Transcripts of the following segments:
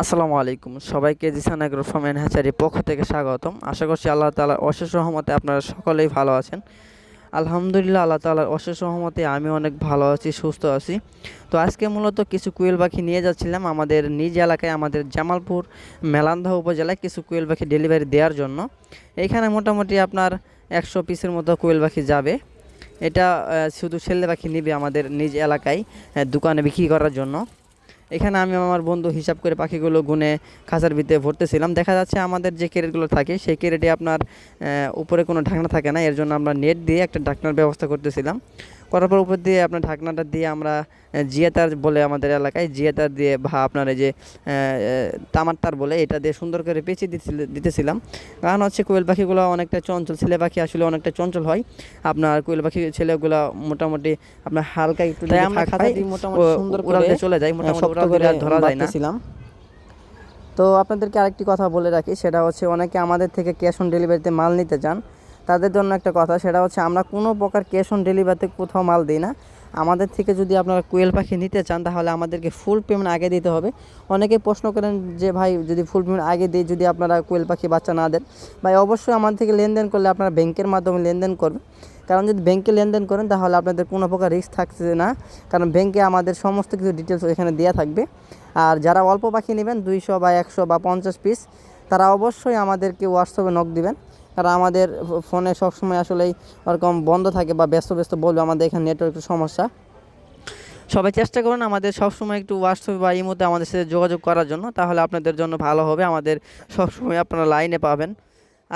আসসালামু আলাইকুম। সবাইকে জিসান এগ্রো ফার্ম অ্যান্ড পক্ষ থেকে স্বাগতম। আশা করছি আল্লাহ তালার অশেষ রহমতে আপনারা সকলেই ভালো আছেন। আলহামদুলিল্লাহ আল্লাহ তালার অশেষ রহমতে আমি অনেক ভালো আছি, সুস্থ আছি। তো আজকে মূলত কিছু কুয়েল পাখি নিয়ে যাচ্ছিলাম আমাদের নিজ এলাকায়, আমাদের জামালপুর মেলান্দা উপজেলায় কিছু কুয়েল পাখি ডেলিভারি দেওয়ার জন্য। এইখানে মোটামুটি আপনার একশো পিসের মতো কুয়েল পাখি যাবে। এটা শুধু ছেলে পাখি নিবে আমাদের নিজ এলাকায় দোকানে বিক্রি করার জন্য। এখানে আমি আমার বন্ধু হিসাব করে পাখিগুলো গুনে খাঁচার ভিতরে ভরতেছিলাম। দেখা যাচ্ছে আমাদের যে ক্যারেটগুলো থাকে, সেই ক্যারেটে আপনার উপরে কোনো ঢাকনা থাকে না, এর জন্য আমরা নেট দিয়ে একটা ঢাকনার ব্যবস্থা করতেছিলাম। করার পর উপর দিয়ে আপনার ঢাকনাটা দিয়ে আমরা জিয়াতার বলে আমাদের এলাকায় জিয়াতার দিয়ে বা আপনার এই যে তামার তার বলে এটা দিয়ে সুন্দর করে পেঁচিয়ে দিতেছিল- দিতেছিলাম। কারণ হচ্ছে কোয়েল পাখিগুলো অনেকটা চঞ্চল ছেলে পাখি আসলে অনেকটা চঞ্চল হয়। আপনার কোয়েল পাখি ছেলেগুলো মোটামুটি আপনার হালকা একটু মোটামুটি সুন্দর করে, চলে যায় মোটামুটি করে ধরা যায় না। তো আপনাদেরকে আরেকটি কথা বলে রাখি সেটা হচ্ছে অনেকে আমাদের থেকে ক্যাশ অন ডেলিভারিতে মাল নিতে চান। তাদের জন্য একটা কথা, সেটা হচ্ছে আমরা কোনো প্রকার ক্যাশ অন ডেলিভারিতে কোথাও মাল দিই না। আমাদের থেকে যদি আপনারা কোয়েল পাখি নিতে চান, তাহলে আমাদেরকে ফুল পেমেন্ট আগে দিতে হবে। অনেকে প্রশ্ন করেন যে, ভাই, যদি ফুল পেমেন্ট আগে দিই, যদি আপনারা কোয়েল পাখি বাচ্চা না দেন? ভাই, অবশ্যই আমাদের থেকে লেনদেন করলে আপনারা ব্যাংকের মাধ্যমে লেনদেন করবেন। কারণ যদি ব্যাংকে লেনদেন করেন, তাহলে আপনাদের কোনো প্রকার রিস্ক থাকছে না। কারণ ব্যাংকে আমাদের সমস্ত কিছু ডিটেলস এখানে দেওয়া থাকবে। আর যারা অল্প পাখি নেবেন, দুইশো বা একশো বা পঞ্চাশ পিস তারা অবশ্যই আমাদেরকে হোয়াটসঅ্যাপে নক দিবেন। কারণ আমাদের ফোনে সবসময় আসলেই ওরকম বন্ধ থাকে বা ব্যস্ত ব্যস্ত বলবে আমাদের এখানে নেটওয়ার্কের সমস্যা। সবাই চেষ্টা করুন আমাদের সবসময় একটু হোয়াটসঅ্যাপে বা ইমোতে আমাদের সাথে যোগাযোগ করার জন্য। তাহলে আপনাদের জন্য ভালো হবে। আমাদের সবসময় আপনারা লাইনে পাবেন।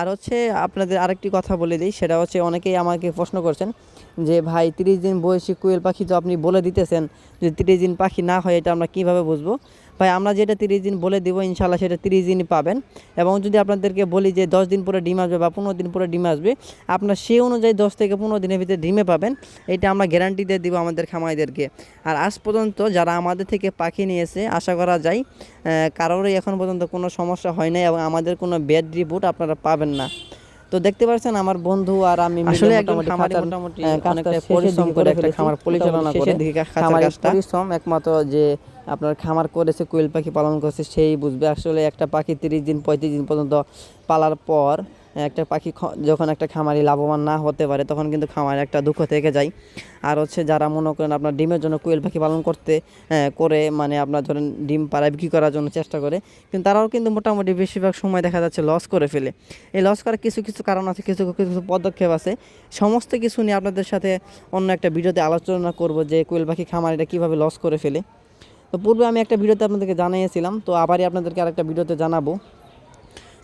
আর হচ্ছে আপনাদের আরেকটি কথা বলে দিই, সেটা হচ্ছে অনেকেই আমাকে প্রশ্ন করছেন যে, ভাই, তিরিশ দিন বয়সী কোয়েল পাখি তো আপনি বলে দিতেছেন যে, তিরিশ দিন পাখি না হয়, এটা আমরা কীভাবে বুঝব? ভাই, আমরা যেটা তিরিশ দিন বলে দিব ইনশাল্লাহ সেটা তিরিশ দিনই পাবেন। এবং যদি আপনাদেরকে বলি যে, দশ দিন পরে ডিম আসবে বা পনেরো দিন পরে ডিম আসবে, আপনার সেই অনুযায়ী দশ থেকে পনেরো দিনের ভিতরে ডিমে পাবেন। এটা আমরা গ্যারান্টি দিয়ে দিব আমাদের খামারিদেরকে। আর আজ পর্যন্ত যারা আমাদের থেকে পাখি নিয়েছে, আশা করা যায় কারোরই এখন পর্যন্ত কোনো সমস্যা হয় নাই এবং আমাদের কোনো ব্যাড রিপোর্ট আপনারা পাবেন না। তো দেখতে পাচ্ছেন আমার বন্ধু আর আমি আসলে একজন মোটামুটি খামারি খাঁচার, মোটামুটি অনেকটা পরিশ্রম করে একটা খামার পরিচালনা করে কাজটা। পরিশ্রম একমাত্র যে আপনার খামার করেছে কোয়েল পাখি পালন করেছে সেই বুঝবে। আসলে একটা পাখি তিরিশ দিন পঁয়ত্রিশ দিন পর্যন্ত পালার পর একটা পাখি যখন একটা খামারি লাভবান না হতে পারে তখন কিন্তু খামারে একটা দুঃখ থেকে যায়। আর হচ্ছে যারা মনে করেন আপনার ডিমের জন্য কোয়েল পাখি পালন করতে আহ, করে মানে আপনার ধরেন ডিম পাড়ায় বিক্রি করার জন্য চেষ্টা করে কিন্তু তারাও কিন্তু মোটামুটি বেশিরভাগ সময় দেখা যাচ্ছে লস করে ফেলে। এই লস করার কিছু কিছু কারণ আছে কিছু কিছু পদক্ষেপ আছে। সমস্ত কিছু নিয়ে আপনাদের সাথে অন্য একটা ভিডিওতে আলোচনা করব যে কোয়েল পাখি খামারিটা কীভাবে লস করে ফেলে। তো পূর্বে আমি একটা ভিডিওতে আপনাদেরকে জানিয়েছিলাম তো আবারই আপনাদেরকে আরেকটা ভিডিওতে জানাব।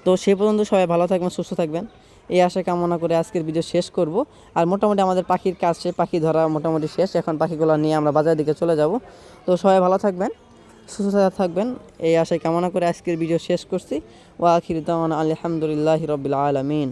তো সে পর্যন্ত সবাই ভালো থাকবেন, সুস্থ থাকবেন। এই আশা কামনা করে আজকের ভিডিও শেষ করব। আর মোটামুটি আমাদের পাখির কাজ সে পাখি ধরা মোটামুটি শেষ। এখন পাখিগুলো নিয়ে আমরা বাজারের দিকে চলে যাব। তো সবাই ভালো থাকবেন, সুস্থ থাকবেন। এই আশায় কামনা করে আজকের ভিডিও শেষ করছি। ওয়া আখির দাওয়ানা আলহামদুলিল্লাহ রবিল আলমিন।